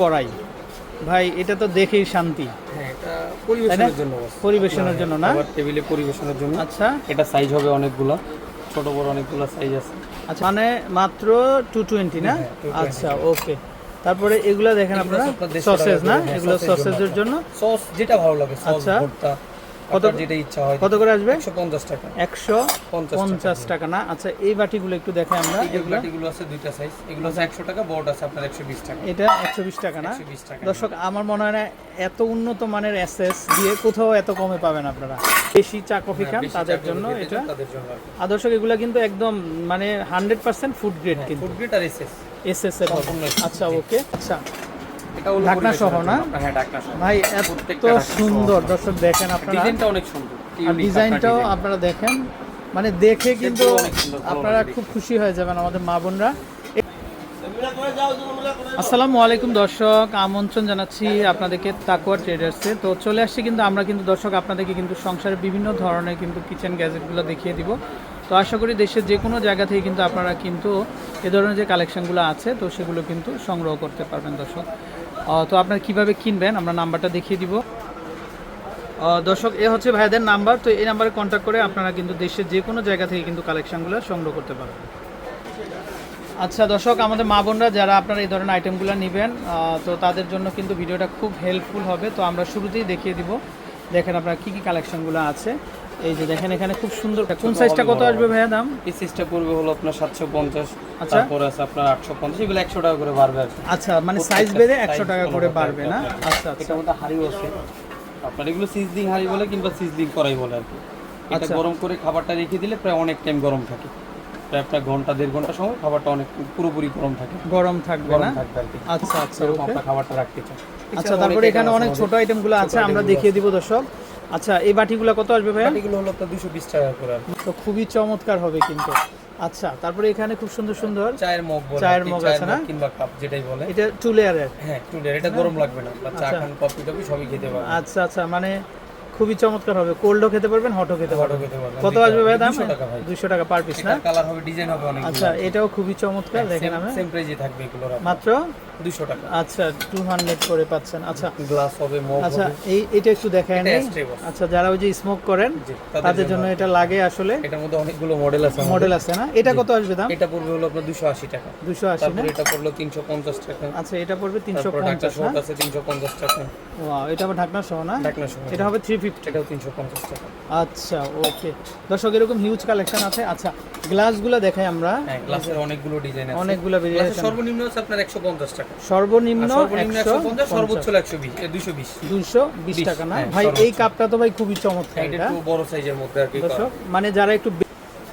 করাই। ভাই এটা তো দেখেই শান্তি। হ্যাঁ পরিবেশনের জন্য পরিবেশনের জন্য না? টেবিলে পরিবেশনের জন্য। আচ্ছা। এটা সাইজ হবে অনেকগুলো। ছোট বড় অনেকগুলো সাইজ আছে। আচ্ছা মানে মাত্র টু টোয়েন্টি না? হ্যাঁ, 220 আচ্ছা ওকে তারপরে এগুলা দেখেন আপনারা সসেজ না? হ্যাঁ, এগুলো সসেজের জন্য। সস যেটা ভালো লাগে আচ্ছা। কত- যেটা ইচ্ছা হয়। কত করে আসবে? একশো পঞ্চাশ টাকা। একশো পঞ্চাশ টাকা। না আচ্ছা এই বাটিগুলো একু দেখে আমরা। এই বাটিগুলো আছে দুইটা সাইজ এগুলো আছে একশো টাকা বড়টা আছে আপনার একশো বিশ টাকা। এটা একশো বিশ টাকা না? দর্শক আমার মনে হয় না এত উন্নত মানের এসএস দিয়ে কোথাও এত কমে পাবেন আপনারা। বেশি চা কফি খান হ্যাঁ, তাদের জন্য এটা। জন্য আদর্শক এগুলো কিন্তু একদম মানে হান্ড্রেড পার্সেন্ট ফুড গ্রেড কিন্তু। ফুড গ্রেড আর এসএস এসএস এর আচ্ছা ওকে আচ্ছা। ঢাকনা সহ না? হ্যাঁ ঢাকনা সহ। ভাই এত। সুন্দর। দর্শক দেখেন আপনারা। ডিজাইনটা অনেক সুন্দর ডিজাইনটাও আপনারা দেখেন। মানে দেখে কিন্তু আপনারা খুব খুশি হয়ে যাবেন আমাদের মা বোনরা। আসসালামু আলাইকুম দর্শক। আমন্ত্রণ জানাচ্ছি আপনাদেরকে তাকুয়া ট্রেডার্সে। তো চলে আসছি কিন্তু আমরা কিন্তু দর্শক আপনাদেরকে কিন্তু সংসারের বিভিন্ন ধরনের কিন্তু কিচেন গ্যাজেটগুলো দেখিয়ে দিব। তো আশা করি দেশের যে কোনো জায়গা থেকে কিন্তু আপনারা কিন্তু এ ধরনের যে কালেকশনগুলো আছে তো সেগুলো কিন্তু সংগ্রহ করতে পারবেন দর্শক। তো আপনারা কীভাবে কিনবেন? আমরা নাম্বারটা দেখিয়ে দিব। দর্শক, এ হচ্ছে ভাইদের নাম্বার। তো এই নাম্বারে কন্ট্যাক্ট করে আপনারা কিন্তু দেশের যে কোনো জায়গা থেকে কিন্তু কালেকশনগুলো সংগ্রহ করতে পারবেন। আচ্ছা দর্শক, আমাদের মা বোনরা যারা আপনারা এই ধরনের আইটেমগুলো নেবেন তো তাদের জন্য কিন্তু ভিডিওটা খুব হেল্পফুল হবে। তো আমরা শুরুতেই দেখিয়ে দিব। দেখেন আপনারা কী কী কালেকশনগুলো আছে। এই যে দেখেন এখানে খুব সুন্দর কোন সাইজটা কত আসবে ভাইয়া দাম? এই সিস্টেম পড়বে হলো আপনার সাতশো পঞ্চাশ আচ্ছা। তারপরে আছে আপনার আটশো পঞ্চাশ এগুলো একশো টাকা করে বাড়বে আচ্ছা মানে সাইজ প্রত্যেকটা বেড়ে size একশো টাকা করে বাড়বে না। আচ্ছা আচ্ছা। মধ্যে হাড়িও আছে। আপনার এগুলো সিজলিং হাড়ি বলে কিংবা সিজলিং করাই বলে আর কি। এটা আচ্ছা। গরম করে খাবারটা রেখে দিলে প্রায় অনেক টাইম গরম থাকে। প্রায় আপনার ঘণ্টা দেড় ঘণ্টা সময় খাবারটা অনেক পুরোপুরি গরম থাকে। গরম থাকবে না? আচ্ছা আচ্ছা খাবারটা রাখতে চাই আচ্ছা তারপরে এখানে অনেক ছোট আইটেমগুলো আছে আমরা দেখিয়ে দিব দর্শক। আচ্ছা এই বাটিগুলো কত আসবে ভাই বাটিগুলো হলো দুশো বিশ টাকা করে তো খুবই চমৎকার হবে কিন্তু। আচ্ছা তারপরে এখানে খুব সুন্দর সুন্দর চায়ের মগ বলে চায়ের মগ আছে না? কিংবা কাপ যেটাই বলে। এটা টু লেয়ারের। হ্যাঁ টুডের এটা গরম লাগবে না। বা চা আচ্ছা। খান কফি টফি সবই খেতে পারবে আচ্ছা আচ্ছা মানে খুবই চমৎকার হবে। কোল্ডও খেতে পারবেন হটও খেতে পারবেন। কত আসবে ভাই দাম? 200 টাকা টাকা পার পিস না? কালার হবে ডিজাইন হবে অনেক আচ্ছা এটাও খুবই চমৎকার দেখেন আমি সেম প্রাইজে থাকবে এগুলোর মাত্র? দুশো টাকা। আচ্ছা টু হান্ড্রেড করে পাচ্ছেন। আচ্ছা। গ্লাস হবে মগ আচ্ছা এই এটা একটু box। আচ্ছা যারা ওই যে স্মোক করেন তাদের জন্য। এটা লাগে আসলে। এটার মধ্যে অনেকগুলো মডেল আছে মডেল আছে না? এটা কত আসবে দাম? এটা পড়বে হলো আপনার দুশো আশি টাকা। দুশো আশি না? এটা পড়ল তিনশো পঞ্চাশ টাকা। আচ্ছা এটা পড়বে তিনশো তারপর ঢাকনা পঞ্চাশ সহ না? আছে তিনশো পঞ্চাশ টাকা। ওয়াও এটা আবার ঢাকনা সহ না? ঢাকনা সহ এটা হবে থ্রি ফিফটি এটাও তিনশো পঞ্চাশ টাকা। আচ্ছা ওকে। দর্শক এরকম হিউজ কালেকশন আছে। আচ্ছা গ্লাসগুলো দেখাই আমরা। হ্যাঁ গ্লাসের অনেকগুলো ডিজাইন আছে। অনেকগুলো ভেরিয়েশন সর্বনিম্ন আছে আপনার একশো পঞ্চাশ টাকা। সর্বনিম্ন আর সর্বনিম্ন একশো একশো পঞ্চাশ। সর্বোচ্চ হলো একশো বিশ দুশো বিশ। দুশো বিশ বিশ, টাকা না? হ্যাঁ, ভাই এই কাপটা তো ভাই খুবই চমৎকার এটা এটা। একটু বড় সাইজের মধ্যে আর কি দর্শক মানে যারা একটু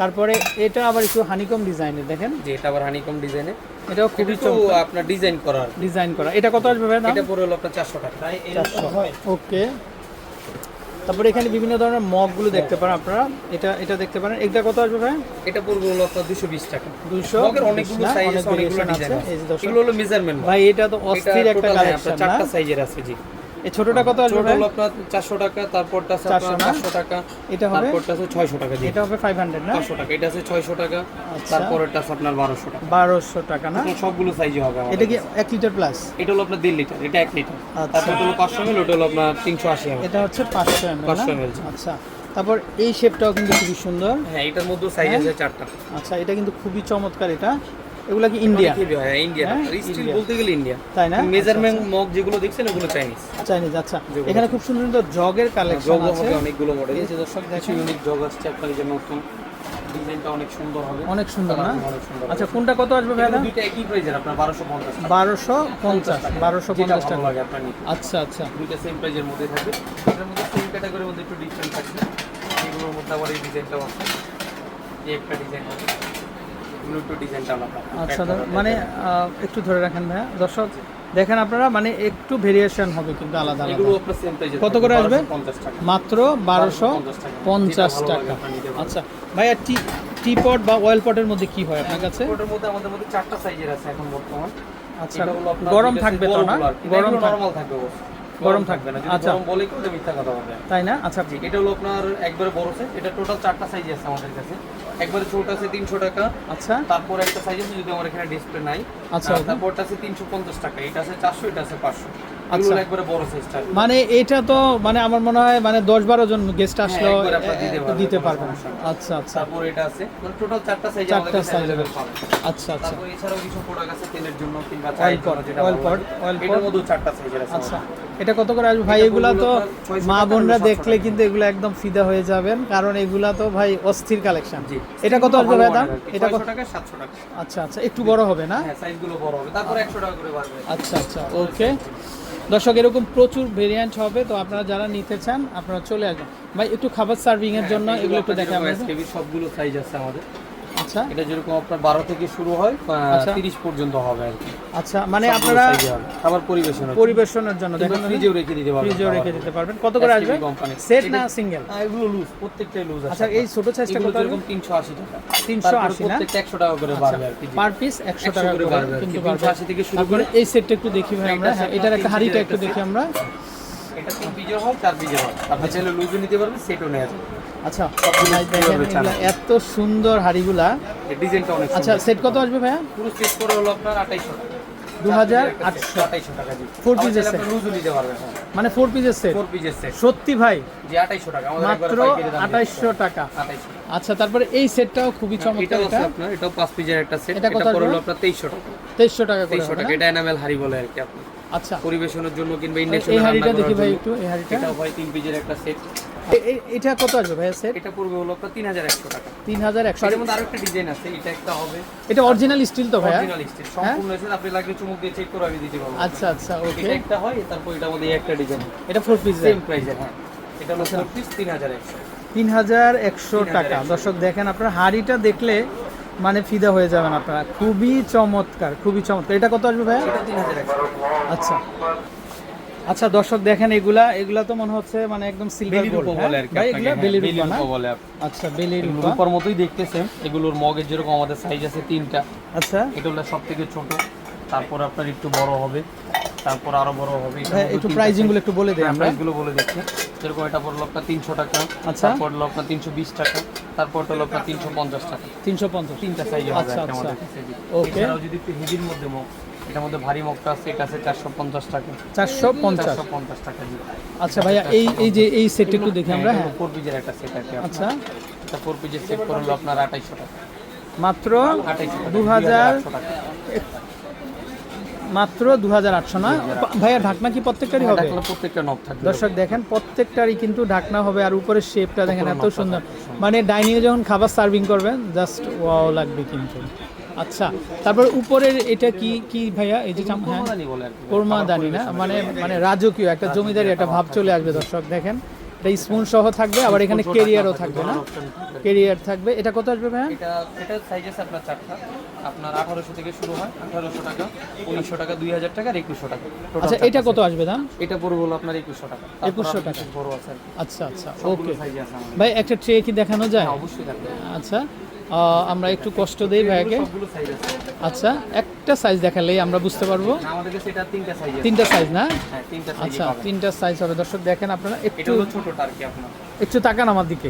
তারপরে এটা আবার একটু হানিকম ডিজাইনের দেখেন। যে এটা আবার হানিকম ডিজাইনে এটাও খুবই আপনার ডিজাইন করা ডিজাইন করা। এটা কত আসবে ভাই দাম? এটা পড়ে হলো আপনার চারশো টাকা। চারশো। ওকে। তারপরে এখানে বিভিন্ন ধরনের মগগুলো দেখতে পারেন আপনারা। এটা এটা দেখতে পারেন। এটা কত আসবে ভাই? এটা পড়বে হলো আপনার দুশো বিশ টাকা। 200 মগের অনেকগুলো সাইজ অনেকগুলো ডিজাইন আছে। এগুলো হলো মেজারমেন্ট ভাই এটা তো অস্থির একটা কালেকশন না? চারটা সাইজের আছে জি। এই ছোটটা কত আসবে ছোট আপনার চারশো টাকা তারপরটা আছে 400 আপনার টাকা এটা হবে? তারপরটা আছে ছয়শো টাকা জি এটা হবে ফাইভ হান্ড্রেড না? পাঁচশো টাকা এটা আছে ছয়শো টাকা আচ্ছা। তারপরেরটা আছে আপনার বারোশো টাকা। বারোশো টাকা না? সবগুলো সাইজে হবে এটা কি এক লিটার প্লাস এটা হলো আপনার দেড় লিটার এটা এক লিটার আচ্ছা। তারপর হলো পাঁচশো এমএল ওটা হলো আপনার তিনশো আশি এটা হচ্ছে পাঁচশো এম 500 ml, আচ্ছা। তারপর এই শেপটাও কিন্তু খুবই সুন্দর। হ্যাঁ এটার মধ্যে সাইজ আছে চারটা। আচ্ছা এটা কিন্তু খুবই চমৎকার এটা। এগুলা কি ইন্ডিয়া হয়, হ্যাঁ ইন্ডিয়া হ্যাঁ, স্টিল বলতে গেলে ইন্ডিয়া তাই না? মেজারমেন্ট মগ যেগুলো দেখছেন ওগুলো চাইনিজ চাইনিজ আচ্ছা। এখানে খুব সুন্দর সুন্দর জগের কালেকশন জগ আছে। হবে অনেকগুলো মডেল এই যে দর্শক কিছু ইউনিক জগ আসছে আপনার যে নতুন। ডিজাইনটা অনেক সুন্দর হবে। অনেক সুন্দর না? আচ্ছা কোনটা কত আসবে ভাই এগুলো দুইটা একই প্রাইজের আপনার বারোশো পঞ্চাশ বারোশো পঞ্চাশ বারোশো যেটা পঞ্চাশ ভালো টাকা। লাগে আপনার আচ্ছা আচ্ছা। দুইটা সেম প্রাইজের মধ্যে থাকবে। এটার মধ্যে সেম ক্যাটাগরির মধ্যে একটু ডিফারেন্ট থাকবে এগুলোর মধ্যে আবার এই ডিজাইনটাও আছে। এই একটা ডিজাইন হবে এগুলো একটু ডিজাইনটা আলাদা। আচ্ছা মানে একটু ধরে রাখেন ভাইয়া। দর্শক দেখেন আপনারা মানে একটু ভেরিয়েশন হবে কিন্তু আলাদা কত করে আসবে? মাত্র বারোশো পঞ্চাশ টাকা। আচ্ছা ভাইয়া টি টি পট বা অয়েল পটের মধ্যে কি হয় আপনার কাছে? ওটার মধ্যে আমাদের মধ্যে চারটা সাইজের আছে এখন বর্তমান। আচ্ছা গরম থাকবে তো না। গরম নরমাল থাকবে বস গরম থাকবে না আচ্ছা। গরম বলে কিন্তু মিথ্যা কথা বলবে তাই না? আচ্ছা জি। এটা হলো আপনার একবারে বড় সাইজ এটা টোটাল চারটা সাইজ আছে আমাদের কাছে। একবারে ছোট আছে তিনশো টাকা। আচ্ছা। তারপর একটা সাইজ আছে যদি আমার এখানে ডিসপ্লে নাই। আচ্ছা। তারপরটা আছে তিনশো পঞ্চাশ টাকা। এটা আছে চারশো এটা আছে পাঁচশো। আচ্ছা। মানে এটা তো মানে আমার মনে হয় মানে দশ বারো জন গেস্ট আসলো হ্যাঁ, আপনারা দিতে পারবেন। আচ্ছা আচ্ছা। তারপর এটা আছে মানে টোটাল চারটা সাইজ চারটা আচ্ছা আচ্ছা। এছাড়াও কিছু প্রোডাক্ট আছে তেলের জন্য কিংবা এটার মধ্যে চারটা আছে আচ্ছা। এটা কত করে আসবে? ভাই এগুলা তো মা বোনরা দেখলে কিন্তু এগুলো একদম ফিদা হয়ে যাবেন কারণ এগুলা তো ভাই অস্থির কালেকশন এটা কত আসবে ভাই দাম? এটা এটা কত? টাকা 700 টাকা। আচ্ছা আচ্ছা। একটু বড় হবে না? হ্যাঁ সাইজগুলো বড় হবে। তারপর 100 টাকা করে বাড়বে। আচ্ছা আচ্ছা। ওকে দর্শক এরকম প্রচুর ভেরিয়েন্ট হবে তো আপনারা যারা নিতে চান আপনারা চলে আসবেন। ভাই একটু খাবার সার্ভিং এর জন্য এগুলো একটু দেখে সবগুলো সাইজ আছে আমাদের। আচ্ছা। এটা যেরকম আপনার 12 থেকে শুরু হয় আচ্ছা। 30 পর্যন্ত হবে আর কি। আচ্ছা মানে আপনারা। খাবার পরিবেশন পরিবেশনের জন্য দেখেন ফ্রিজেও রেখে দিতে পারবেন ফ্রিজেও রেখে দিতে পারবেন। কত করে আসবে? সেট না সিঙ্গেল এগুলো লুজ প্রত্যেকটাই লুজ আচ্ছা এই ছোট সাইজটা কত যেরকম 380 টাকা। 380 তারপরে না? প্রত্যেকটা 100 টাকা করে বাড়বে আর কি। পার পিস একশো 100 টাকা করে বাড়বে। কিন্তু 380 থেকে শুরু করে এই সেটটা একটু দেখি ভাই আমরা। এটার একটা হাড়িটা একটু দেখি আমরা। এটা তিন পিজের হয় চার পিজের হয়। আপনি চাইলে লুজও নিতে পারবেন সেটও নেওয়া যাবে। আচ্ছা ভাই? এত সুন্দর হাড়িগুলা। ডিজাইনটা অনেক আচ্ছা সেট কত আসবে ভাইয়া? পুরো সেট করে হলো আপনার 2800 টাকা। 2800 2800 টাকা জি। Four আবার piece চাইলে set। আপনি লুজও নিতে পারবেন হ্যাঁ। মানে ফোর পিসের সেট ফোর পিজের সেট সত্যি ভাই? জি 2800 টাকা। আমাদের মাত্র একবারে পাইকারি দাম আঠাইশশো টাকা। আচ্ছা তারপরে এই সেটটাও খুবই চমৎকার এটা এটাও পাঁচ একটা সেট এটা এটা কত পড়ল আপনার 2300 টাকা। তেইশশো টাকা করে 2300 হবে টাকা না? এটা এনামেল হাড়ি বলে আর কি আপনি আচ্ছা। পরিবেশনের জন্য কিংবা ইন্ডাকশনে এই হাড়িটা দেখি ভাই একটু এই হাড়িটা। এটাও হয় তিন পিজের একটা সেট এটা কত আসবে ভাইয়া সেট এটা পড়বে হলো আপনার 3100 টাকা। তিন হাজার একশো। এর মধ্যে আরও একটা ডিজাইন আছে এটা একটা হবে। এটা অরিজিনাল স্টিল তো ভাইয়া? অরিজিনাল স্টিল সম্পূর্ণ এসে আপনি লাগলে চুমুক দিয়ে চেক করে আমি দিতে পারব। আচ্ছা আচ্ছা ওকে এটা একটা হয় তারপর এটার মধ্যে একটা ডিজাইন এটা ফোর পিস সেম প্রাইসের হ্যাঁ। এটা হলো ফোর পিস 3100 তিন হাজার একশো টাকা। দর্শক দেখেন আপনার হাড়িটা দেখলে মানে ফিদা হয়ে যাবেন আপনারা। খুবই চমৎকার খুবই চমৎকার। এটা কত আসবে ভাইয়া? এটা 3100 আচ্ছা। আচ্ছা দর্শক দেখেন এগুলা এগুলা তো মনে হচ্ছে মানে একদম সিলভার গোল্ড বলে আর কি এগুলা হ্যাঁ, বেলি বেলি রূপা বলে আচ্ছা বেলি রূপা রূপার মতোই দেখতে সেম এগুলোর মগের যেরকম আমাদের সাইজ আছে তিনটা। আচ্ছা। এটা হলো সব থেকে ছোট। তারপর আপনার একটু বড় হবে। তারপর আরও বড় হবে। একটু প্রাইজিংগুলো একটু বলে দিই হ্যাঁ, আমরা। price গুলো বলে দেখছি যেরকম এটা পড়ল আপনার তিনশো টাকা। আচ্ছা। তারপর হলো আপনার তিনশো বিশ টাকা। তারপর হলো আপনার তিনশো পঞ্চাশ টাকা। তিনশো পঞ্চাশ। তিনটা সাইজ হবে আচ্ছা, আমাদের আচ্ছা। এছাড়াও যদি হেভির মধ্যে মুখ এটার মধ্যে ভারী আছে এটা আছে চারশো পঞ্চাশ টাকা। চারশো পঞ্চাশ? পঞ্চাশ টাকা জি আচ্ছা ভাইয়া এই এই যে এই সেটটা একটু দেখি আমরা। হ্যাঁ ফোর পিজের একটা সেট আছে আচ্ছা। এটা ফোর পিজের সেট করল আপনার আঠাইশশো টাকা। মাত্র দু হাজার মাত্র দু হাজার আটশো না? ভাইয়া ঢাকনা কি প্রত্যেকটারই হবে? প্রত্যেকটা নব থাকবে। দর্শক দেখেন প্রত্যেকটারই কিন্তু ঢাকনা হবে আর উপরের শেপটা দেখেন এত সুন্দর। মানে ডাইনিং এ যখন খাবার সার্ভিং করবেন জাস্ট ওয়াও লাগবে কিন্তু। আচ্ছা তারপর উপরের এটা কি কি ভাইয়া? এই যে হ্যাঁ কোরবানি বলে আর কি। কোরমা দানি না মানে মানে রাজকীয় একটা জমিদারি একটা ভাব চলে আসবে দর্শক দেখেন। এটা স্পুন সহ থাকবে আবার এখানে কেরিয়ারও থাকবে না? কেরিয়ার থাকবে। এটা কত আসবে ভাইয়া? এটা এটা সাইজ আছে আপনার চারটা। আপনার আঠারোশো থেকে শুরু হয়। আঠারোশো টাকা উনিশশো টাকা দুই হাজার টাকা আর একুশশো টাকা। আচ্ছা এটা কত আসবে দাম? এটা পড়বে হলো আপনার একুশশো টাকা। 2100 টাকা। বড় আছে আচ্ছা আচ্ছা ওকে ভাই একটা ট্রে কি দেখানো যায়? হ্যাঁ, অবশ্যই আচ্ছা আমরা একটু কষ্ট দিই ভাইকে আচ্ছা এক একটা সাইজ দেখালেই আমরা বুঝতে পারব। আমাদের কাছে এটা তিনটা সাইজ তিনটা সাইজ না? হ্যাঁ তিনটা সাইজ আচ্ছা তিনটা সাইজ হবে। দর্শক দেখেন আপনারা একটু ছোটটা আর কি আপনার। একটু তাকান আমার দিকে।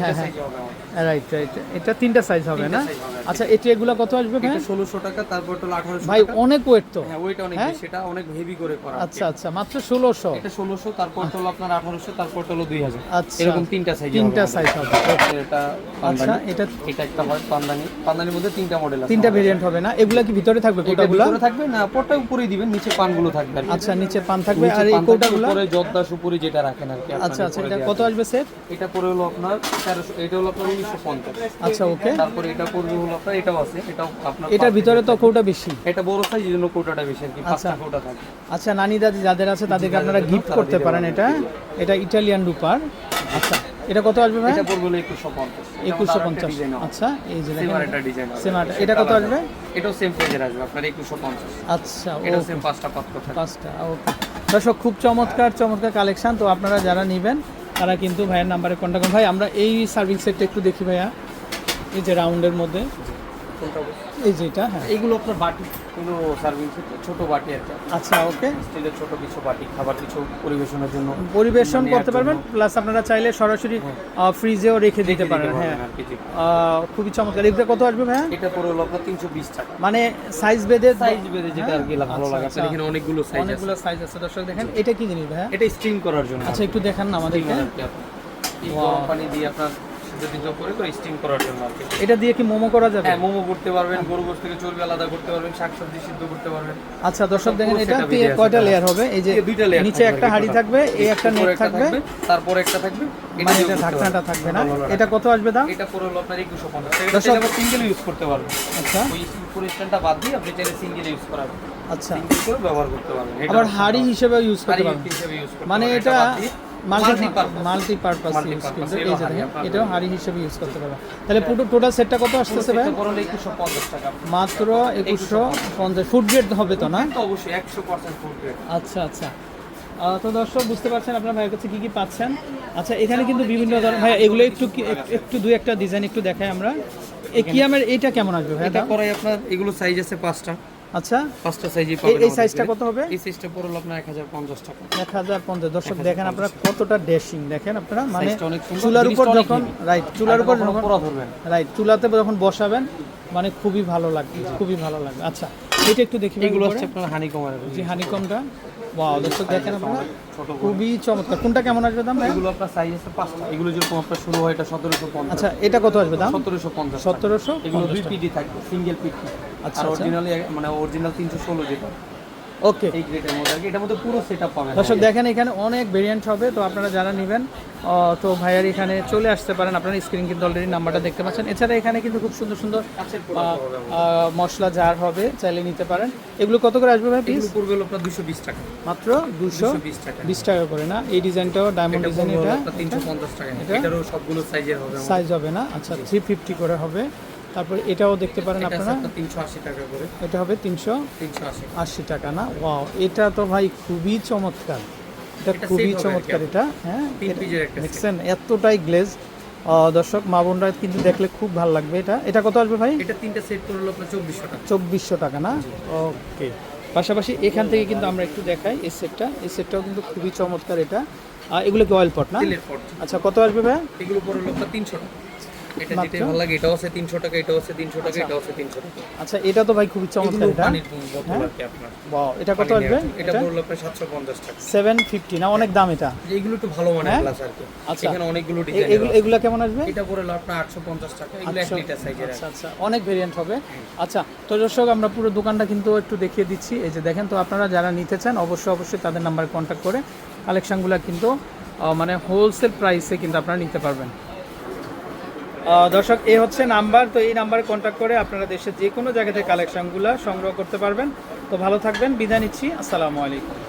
হ্যাঁ হ্যাঁ। রাইট রাইট এটা তিনটা সাইজ হবে না। আচ্ছা এটা এগুলো কত আসবে ভাই? টাকা তারপর হলো আঠারোশো ভাই অনেক ওয়েট তো। হ্যাঁ ওইটা অনেক হ্যাঁ? সেটা অনেক হেভি করে করা। আচ্ছা আচ্ছা মাত্র ষোলোশো। এটা ষোলোশো তারপর হলো আপনার আঠারোশো তারপর হলো দুই হাজার। আচ্ছা এরকম তিনটা সাইজ তিনটা সাইজ হবে। এটা আচ্ছা এটা এটা একটা হয় পান্দানি। পান্দানির মধ্যে তিনটা মডেল আছে তিনটা ভেরিয়েন্ট হবে না এগুলা কি ভিতরে থাকবে কোটাগুলো? ভিতরে থাকবে না পরটা উপরেই দিবেন নিচে পানগুলো থাকবে আচ্ছা নিচে পান থাকবে আর এই কোটাগুলো? উপরে জর্দা সুপুরি যেটা রাখেন আর কি আচ্ছা আচ্ছা এটা কত আসবে সেট এটা পরে হলো আপনার তেরোশো এটা হলো আপনার আচ্ছা ওকে। তারপরে এটা পড়বে হলো আপনার এটাও আছে এটাও আপনার এটার ভিতরে তো কৌটা বেশি। এটা বড় সাইজ এই জন্য কোটাটা বেশি আর কি পাঁচটা কোটা থাকে। আচ্ছা নানি দাদি যাদের আছে তাদেরকে আপনারা গিফট করতে পারেন এটা। এটা ইটালিয়ান রুপার। আচ্ছা। এটা কত আসবে ভাই? এটা পড়বে একুশশো পঞ্চাশ। একুশশো পঞ্চাশ। আচ্ছা এই যে দেখেন। একটা ডিজাইন সেম এটা কত আসবে? এটাও সেম প্রাইজের আসবে আপনার একুশশো পঞ্চাশ। আচ্ছা ও সেম পাঁচটা পাঁচটা ওকে। দর্শক খুব চমৎকার চমৎকার কালেকশন তো আপনারা যারা নেবেন তারা কিন্তু ভাইয়ের নাম্বারে কন্ট্যাক্ট করুন। ভাই আমরা এই সার্ভিস সেটটা একটু দেখি ভাইয়া। এই যে রাউন্ডের মধ্যে। কোনটা এই যেটা হ্যাঁ। এইগুলো আপনার বাটি এগুলো সার্ভিং ছোট বাটি আর আচ্ছা ওকে। স্টিলের ছোট কিছু বাটি খাবার কিছু পরিবেশনের জন্য পরিবেশন করতে পারবেন প্লাস আপনারা চাইলে সরাসরি ফ্রিজেও রেখে দিতে পারেন হ্যাঁ। খুবই চমৎকার। এগুলো কত আসবে ভাইয়া? এটা পড়ে হলো আপনার তিনশো বিশ টাকা। মানে সাইজ বেঁধে সাইজ বেড়ে যেটা আর কি ভালো আচ্ছা, লাগে। আচ্ছা। এখানে অনেকগুলো সাইজ অনেকগুলো সাইজ আছে। দর্শক দেখেন এটা কি জিনিস ভাইয়া? এটা স্টিম করার জন্য আচ্ছা একটু দেখান না আমাদেরকে। Steamer কি আপনার। এই Wow. গরম পানি দিয়ে আপনার করে করে স্টিম করার জন্য আর এটা দিয়ে কি মোমো করা যাবে? হ্যাঁ মোমো করতে পারবেন গরু গোশ থেকে চর্বি আলাদা করতে পারবেন শাকসবজি সিদ্ধ করতে পারবেন। আচ্ছা দর্শক দেখেন এটা দিয়ে কয়টা লেয়ার হবে? এই যে দুইটা layer নিচে একটা হাড়ি থাকবে এই একটা নেট থাকবে। তারপরে একটা থাকবে মানে এটা ঢাকনাটা থাকবে না? এটা কত আসবে দাম? এটা পুরো আপনার একুশো পঞ্চাশ। দর্শক- সিঙ্গেল ইউজ করতে পারবেন। আচ্ছা। ওই উপর স্ট্যান্ডটা বাদ দিয়ে আপনি চাইলে সিঙ্গেল ইউজ করাবেন আচ্ছা। ব্যবহার করতে পারবেন। আবার হাড়ি হিসেবে ইউজ করতে পারবেন। হিসেবে মানে এটা মাল্টি multi-purpose। পারপাস ইউজ কিন্তু এই যে দেখেন এটাও হাড়ি হিসেবে ইউজ করতে পারবেন। তাহলে পুরো টোটাল সেটটা কত আসতেছে ভাই? এটা মাত্র একুশশো পঞ্চাশ। ফুড গ্রেড হবে তো না? অবশ্যই একশো পার্সেন্ট ফুড গ্রেড আচ্ছা আচ্ছা। তো দর্শক বুঝতে পারছেন আপনার ভাইয়ের কাছে কি কি পাচ্ছেন? আচ্ছা এখানে কিন্তু বিভিন্ন ধরনের ভাই এগুলো একটু একটু দুই একটা ডিজাইন একটু দেখাই আমরা। এইটা কেমন আসবে ভাই? এটা করাই আপনার এগুলো সাইজ আছে পাঁচটা। আচ্ছা। পাঁচটা সাইজই এই- পাবেন এই সাইজটা কত হবে? এই সাইজটা পড়ল আপনার এক হাজার পঞ্চাশ টাকা। দর্শক দেখেন আপনারা কতটা ড্যাশিং দেখেন আপনারা? মানে চুলার উপর যখন রাইট চুলার উপর যখন রাইট চুলাতে যখন বসাবেন মানে খুবই ভালো লাগবে খুবই ভালো লাগবে। আচ্ছা এটা একটু দেখি এগুলো হচ্ছে আপনার হানি কমার যে হানিকমটা ওয়াও দর্শক দেখেন আপনারা খুবই চমৎকার। কোনটা কেমন আসবে দাম এগুলো আপনার সাইজ আছে পাঁচটা। এগুলো যেরকম আপনার শুরু হয় এটা সতেরোশো পঞ্চাশ। আচ্ছা এটা কত আসবে দাম? সতেরোশো পঞ্চাশ সতেরোশো এগুলো দুই পিটি থাকবে সিঙ্গেল পিটি আচ্ছা, আর আচ্ছা। অরিজিনালি মানে অরিজিনাল তিনশো ষোলো যেটা। ওকে এই গ্রেডের মধ্যে আর কি এটার মধ্যে পুরো সেট আপ পাবেন। দর্শক দেখেন এখানে অনেক ভেরিয়েন্ট হবে তো আপনারা যারা নেবেন তো ভাইয়ার এখানে চলে আসতে পারেন। আপনারা স্ক্রিন কিন্তু অলরেডি নাম্বারটা দেখতে পাচ্ছেন। এছাড়া এখানে কিন্তু খুব সুন্দর সুন্দর মশলা জার হবে চাইলে নিতে পারেন। এগুলো কত করে আসবে ভাই পিস পড়বে হলো আপনার দুশো বিশ টাকা। মাত্র দুশো বিশ টাকা। বিশ টাকা করে না? এই ডিজাইনটাও ডায়মন্ড ডিজাইন এটা? তিনশো পঞ্চাশ টাকা। এটারও সবগুলো সাইজের হবে সাইজ হবে না? আচ্ছা থ্রি ফিফটি করে হবে। তারপর এটাও দেখতে পারেন আপনারা। তিনশো আশি টাকা করে। এটা হবে তিনশো তিনশো আশি। টাকা না? ওয়াও এটা তো ভাই খুবই চমৎকার। এটা খুবই চমৎকার এটা হ্যাঁ। দেখছেন এতটাই গ্লেজ দর্শক মা বোনরা কিন্তু দেখলে খুব ভালো লাগবে এটা। এটা কত আসবে ভাই? এটা তিনটা সেট করল আপনার চব্বিশশো টাকা। চব্বিশশো টাকা না? ওকে পাশাপাশি এখান থেকে কিন্তু আমরা একটু দেখাই এই সেটটা এই সেটটাও কিন্তু খুবই চমৎকার এটা। এগুলো কি অয়েল পট না? আচ্ছা কত আসবে ভাই? এগুলো পড়ল আপনার তিনশো টাকা। এটা? যেটাই ভালো লাগে এটাও আছে তিনশো টাকা এটাও আছে তিনশো টাকা এটাও আছে তিনশো টাকা। আচ্ছা এটা তো ভাই খুবই চমৎকার এটা? পানির বোতল আর কি আপনার। Wow, এটা কত আসবে? এটা পড়ল আপনার সাতশো পঞ্চাশ টাকা। সেভেন ফিফটি না অনেক দাম এটা? এগুলো একটু ভালো মানের হ্যাঁ? গ্লাস আর কি। আচ্ছা। এখানে অনেকগুলো ডিজাইন এগুলো এগুলো কেমন আসবে? এটা পড়ল আপনার আটশো পঞ্চাশ টাকা এগুলো এক আচ্ছা, লিটার সাইজের আচ্ছা আচ্ছা অনেক ভেরিয়েন্ট হবে। আচ্ছা তো দর্শক আমরা পুরো দোকানটা কিন্তু একটু দেখিয়ে দিচ্ছি। এই যে দেখেন তো আপনারা যারা নিতে চান অবশ্যই অবশ্যই তাদের নাম্বারে কন্ট্যাক্ট করে কালেকশনগুলো কিন্তু মানে হোলসেল প্রাইসে কিন্তু আপনারা নিতে পারবেন। দর্শক, এ হচ্ছে নাম্বার। তো এই নাম্বারে কন্ট্যাক্ট করে আপনারা দেশের যে কোনো জায়গা থেকে কালেকশনগুলো সংগ্রহ করতে পারবেন। তো ভালো থাকবেন, বিদায় নিচ্ছি। আসসালামু আলাইকুম।